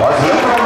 ขอ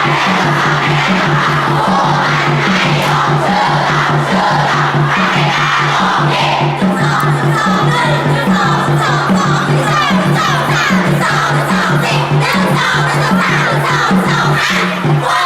เราต้องไปต้องไปเราต้องไปต้องไปเราต้องไปต้องไปเราต้องไปต้องไปเราต้องไปต้องไปเราต้องไปต้องไป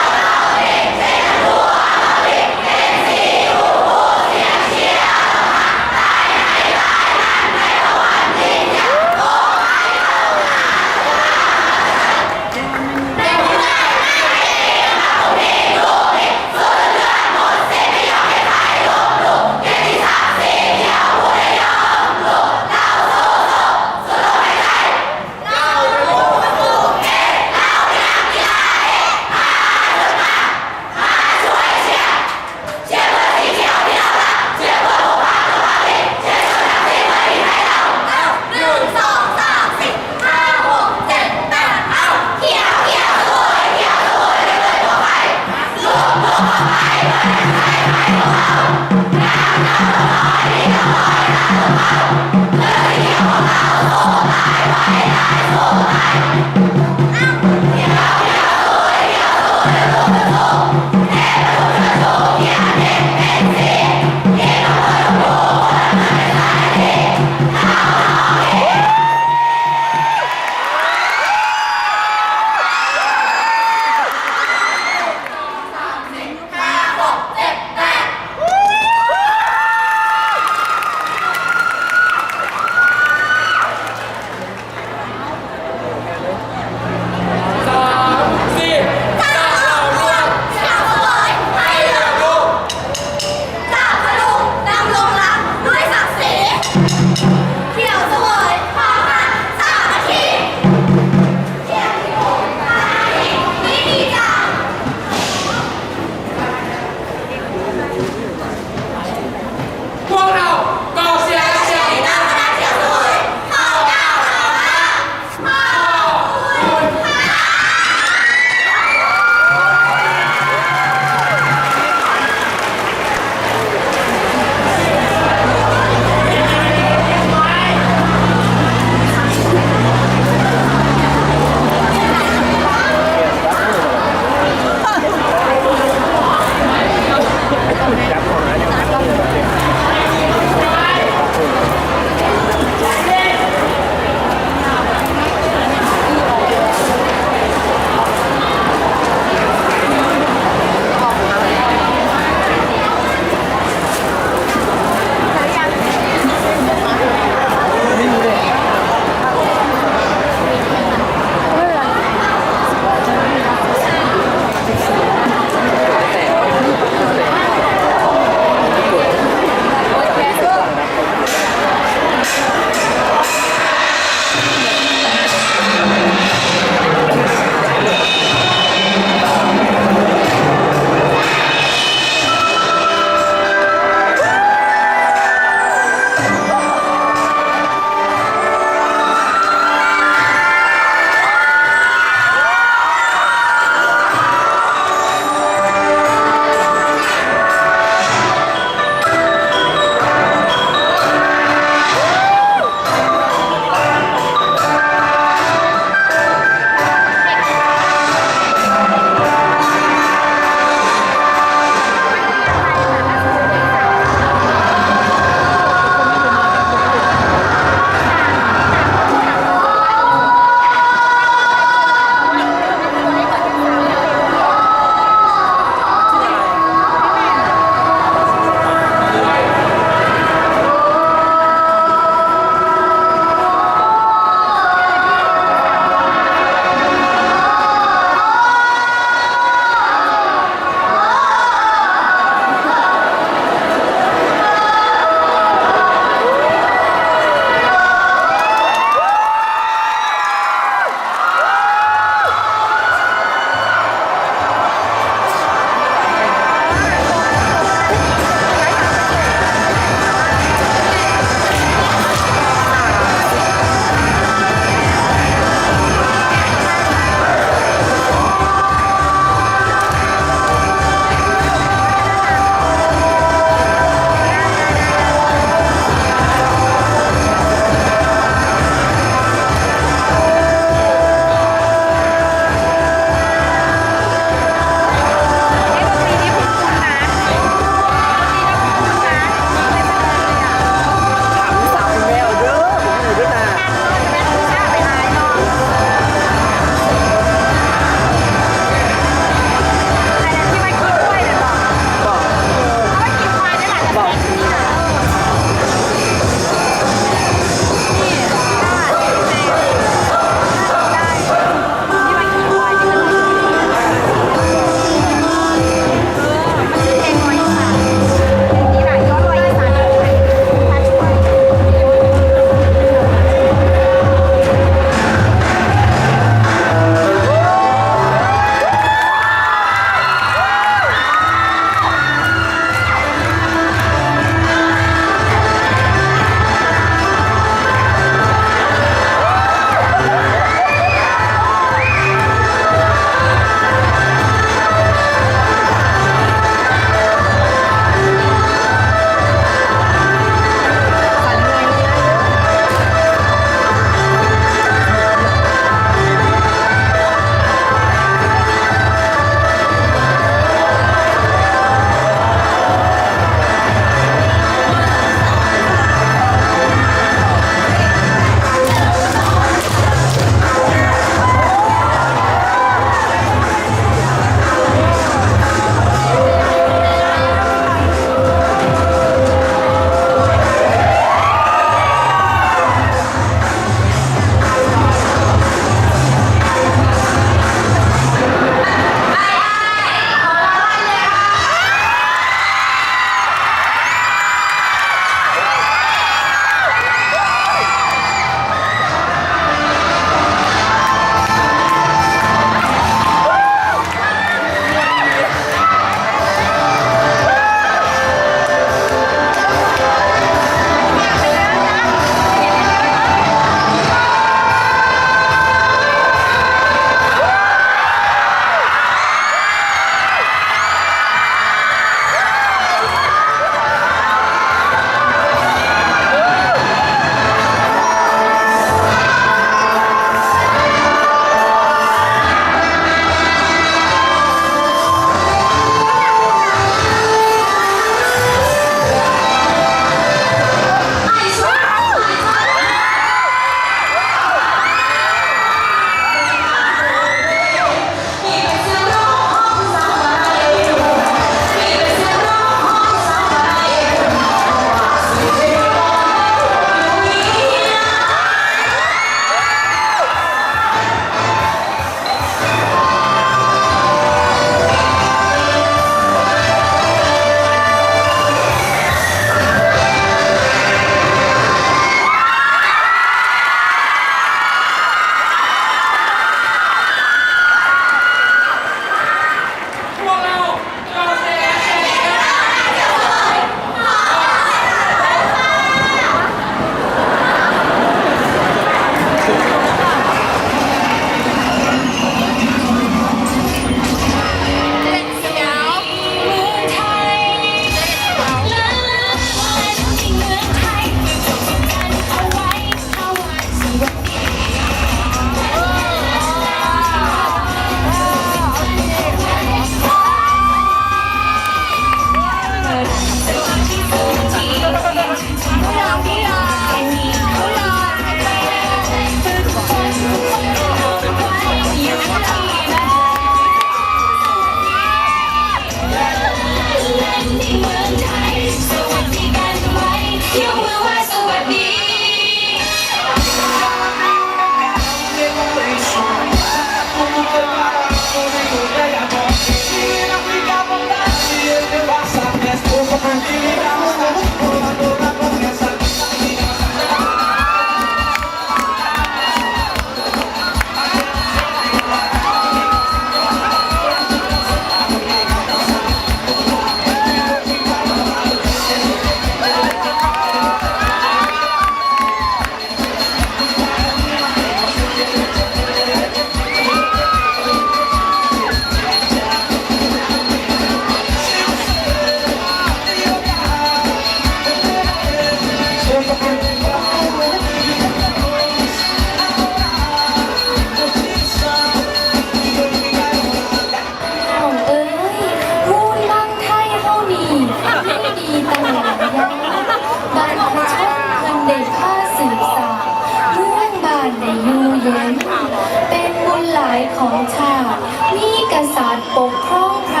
เป็นบุญหลายของชาติมีกษัตริย์ปกครองไพร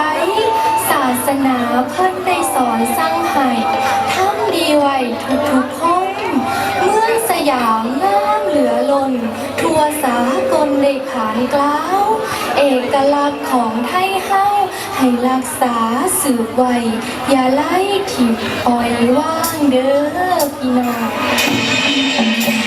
ศาสนาเพิ่นได้สอนสั่งให้ทำดีไว้ทุกๆคนเมืองสยามงามเหลือล้นทั่วสากลได้ขานกล่าว เอกลักษณ์ของไทยเฮาให้รักษาสืบไว้อย่าไล่ถิ่มปล่อยว่างเด้อพี่น้อง